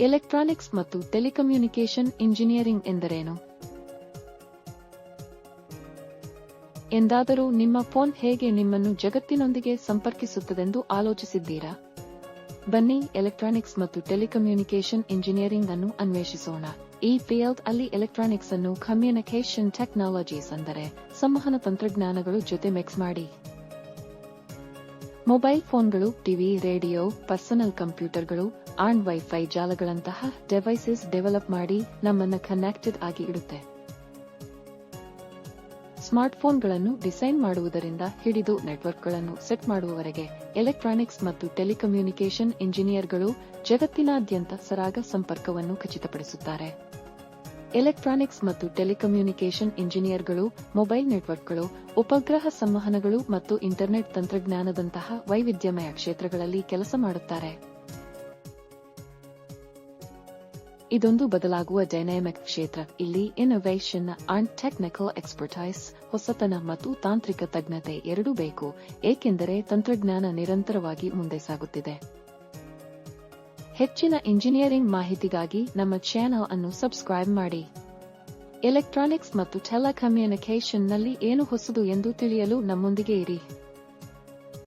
Electronics ಮತ್ತು telecommunication engineering ಎಂದರೇನು? ಎಂದಾದರೂ ನಿಮ್ಮ ಫೋನ್ ಹೇಗೆ ನಿಮ್ಮನ್ನು ಜಗತ್ತಿನೊಂದಿಗೆ ಸಂಪರ್ಕಿಸುತ್ತದೆಂದು ಆಲೋಚಿಸಿದ್ದೀರಾ? ಬನ್ನಿ ಎಲೆಕ್ಟ್ರಾನಿಕ್ಸ್ ಮತ್ತು ಟೆಲಿಕಮ್ಯುನಿಕೇಷನ್ ಇಂಜಿನಿಯರಿಂಗ್ ಅನ್ನು ಅನ್ವೇಷಿಸೋಣ. ಈ ಫೀಲ್ಡ್ ಅಲ್ಲಿ ಎಲೆಕ್ಟ್ರಾನಿಕ್ಸ್ ಅನ್ನು ಕಮ್ಯುನಿಕೇಷನ್ ಟೆಕ್ನಾಲಜೀಸ್ ಅಂದರೆ ಸಂವಹನ ತಂತ್ರಜ್ಞಾನಗಳು ಜೊತೆ ಮಿಕ್ಸ್ ಮಾಡಿ. ಮೊಬೈಲ್ ಫೋನ್ಗಳು, ಟಿವಿ, ರೇಡಿಯೋ, ಪರ್ಸನಲ್ ಕಂಪ್ಯೂಟರ್ಗಳು, ಆಂಡ್ ವೈಫೈ ಜಾಲಗಳಂತಹ ಡೆವೈಸಸ್ ಡೆವಲಪ್ ಮಾಡಿ ನಮ್ಮನ್ನ ಕನೆಕ್ಟೆಡ್ ಆಗಿ ಇಡುತ್ತೆ. ಸ್ಮಾರ್ಟ್ಫೋನ್ಗಳನ್ನು ಡಿಸೈನ್ ಮಾಡುವುದರಿಂದ ಹಿಡಿದು ನೆಟ್ವರ್ಕ್ಗಳನ್ನು ಸೆಟ್ ಮಾಡುವವರೆಗೆ ಎಲೆಕ್ಟ್ರಾನಿಕ್ಸ್ ಮತ್ತು ಟೆಲಿಕಮ್ಯುನಿಕೇಷನ್ ಇಂಜಿನಿಯರ್ಗಳು ಜಗತ್ತಿನಾದ್ಯಂತ ಸರಾಗ ಸಂಪರ್ಕವನ್ನು ಖಚಿತಪಡಿಸುತ್ತಾರೆ. ಎಲೆಕ್ಟ್ರಾನಿಕ್ಸ್ ಮತ್ತು ಟೆಲಿಕಮ್ಯುನಿಕೇಷನ್ ಇಂಜಿನಿಯರ್ಗಳು, ಮೊಬೈಲ್ ನೆಟ್ವರ್ಕ್ಗಳು, ಉಪಗ್ರಹ ಸಂವಹನಗಳು ಮತ್ತು ಇಂಟರ್ನೆಟ್ ತಂತ್ರಜ್ಞಾನದಂತಹ ವೈವಿಧ್ಯಮಯ ಕ್ಷೇತ್ರಗಳಲ್ಲಿ ಕೆಲಸ ಮಾಡುತ್ತಾರೆ. ಇದೊಂದು ಬದಲಾಗುವ ಡೈನಾಮಿಕ್ ಕ್ಷೇತ್ರ. ಇಲ್ಲಿ ಇನ್ನೋವೇಷನ್ ಅಂಡ್ ಟೆಕ್ನಿಕಲ್ ಎಕ್ಸ್ಪರ್ಟೈಸ್ ಹೊಸತನ ಮತ್ತು ತಾಂತ್ರಿಕ ತಜ್ಞತೆ ಎರಡೂ ಬೇಕು, ಏಕೆಂದರೆ ತಂತ್ರಜ್ಞಾನ ನಿರಂತರವಾಗಿ ಮುಂದೆ ಸಾಗುತ್ತಿದೆ. ಹೆಚ್ಚಿನ ಇಂಜಿನಿಯರಿಂಗ್ ಮಾಹಿತಿಗಾಗಿ ನಮ್ಮ ಚಾನೆಲ್ ಅನ್ನು ಸಬ್ಸ್ಕ್ರೈಬ್ ಮಾಡಿ. ಎಲೆಕ್ಟ್ರಾನಿಕ್ಸ್ ಮತ್ತು ಟೆಲಿಕಮ್ಯುನಿಕೇಷನ್ನಲ್ಲಿ ಏನು ಹೊಸದು ಎಂದು ತಿಳಿಯಲು ನಮ್ಮೊಂದಿಗೆ ಇರಿ.